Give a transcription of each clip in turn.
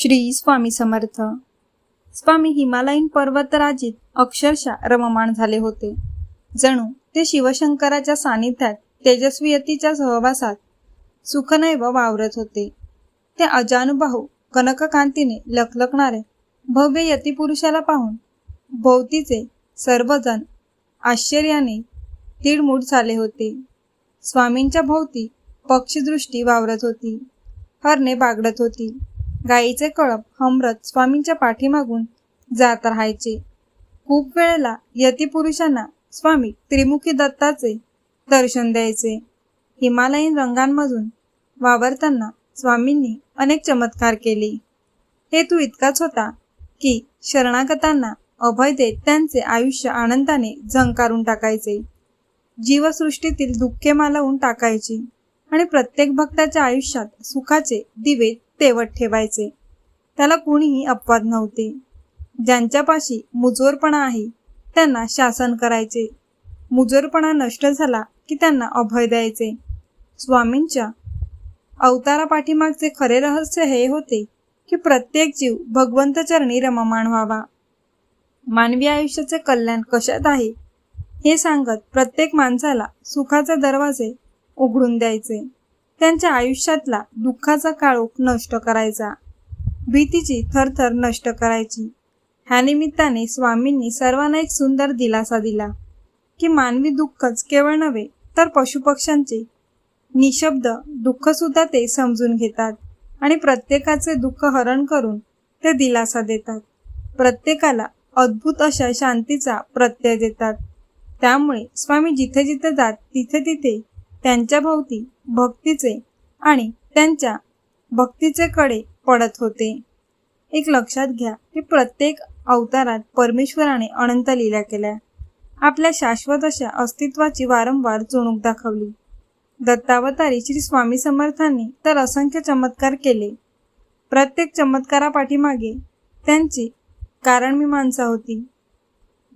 श्री स्वामी समर्थ. स्वामी हिमालयीन पर्वतराजीत अक्षरशः रममाण झाले होते. जणू ते शिवशंकराच्या सानिध्यात तेजस्वीयतीच्या सहवासात सुखनैव वावरत होते. ते अजानुबाहू कनककांतीने लखलखणारे भव्य यतीपुरुषाला पाहून भोवतीचे सर्वजण आश्चर्याने तीडमूड झाले होते. स्वामींच्या भोवती पक्षीदृष्टी वावरत होती. हरणे बागडत होती. गायीचे कळप हमरत स्वामींच्या पाठीमागून जात राहायचे. खूप वेळेला यतिपुरुषांना स्वामी त्रिमुखी दत्ताचे दर्शन द्यायचे. हिमालयीन रंगांमधून वावरताना स्वामींनी अनेक चमत्कार केले. हेतू इतकाच होता की शरणागतांना अभय देत त्यांचे आयुष्य आनंदाने झंकारून टाकायचे. जीवसृष्टीतील दुःखे मालवून टाकायची आणि प्रत्येक भक्ताच्या आयुष्यात सुखाचे दिवे तेवत ठेवायचे. त्याला कुणीही अपवाद नव्हते. ज्यांच्यापाशी मुजोरपणा आहे त्यांना शासन करायचे. मुजोरपणा नष्ट झाला की त्यांना अभय द्यायचे. स्वामींच्या अवतारा पाठीमागचे खरे रहस्य हे होते की प्रत्येक जीव भगवंत चरणी रममाण व्हावा. मानवी आयुष्याचे कल्याण कशात आहे हे सांगत प्रत्येक माणसाला सुखाचे दरवाजे उघडून द्यायचे. त्यांच्या आयुष्यातला दुःखाचा काळोख नष्ट करायचा. भीतीची थरथर नष्ट करायची. ह्या निमित्ताने स्वामींनी सर्वांना एक सुंदर दिलासा दिला. की मानवी दुःखच केवळ नव्हे तर पशुपक्ष्यांचे निशब्द दुःख सुद्धा ते समजून घेतात आणि प्रत्येकाचे दुःख हरण करून ते दिलासा देतात. प्रत्येकाला अद्भुत अशा शांतीचा प्रत्यय देतात. त्यामुळे स्वामी जिथे जिथे जात तिथे तिथे त्यांच्या भोवती भक्तीचे आणि त्यांच्या भक्तीचे कडे पडत होते. एक लक्षात घ्या की प्रत्येक अवतारात परमेश्वराने अनंत लीला केल्या. आपल्या शाश्वत अशा अस्तित्वाची वारंवार चुणूक दाखवली. दत्तावतारी श्री स्वामी समर्थांनी तर असंख्य चमत्कार केले. प्रत्येक चमत्कारापाठीमागे त्यांची कारणमीमांसा होती.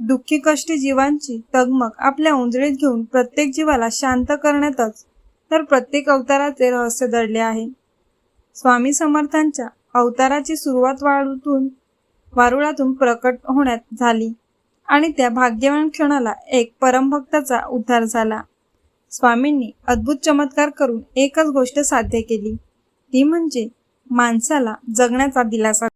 दुःखी कष्टी जीवांची तगमग आपल्या उंजळीत घेऊन प्रत्येक जीवाला शांत करण्यातच तर प्रत्येक अवताराचे रहस्य दडले आहे. स्वामी समर्थांच्या अवताराची सुरुवात वाळूतून वारुळातून प्रकट होण्यात झाली आणि त्या भाग्यवान क्षणाला एक परमभक्ताचा उद्धार झाला. स्वामींनी अद्भुत चमत्कार करून एकच गोष्ट साध्य केली. ती म्हणजे माणसाला जगण्याचा दिलासा.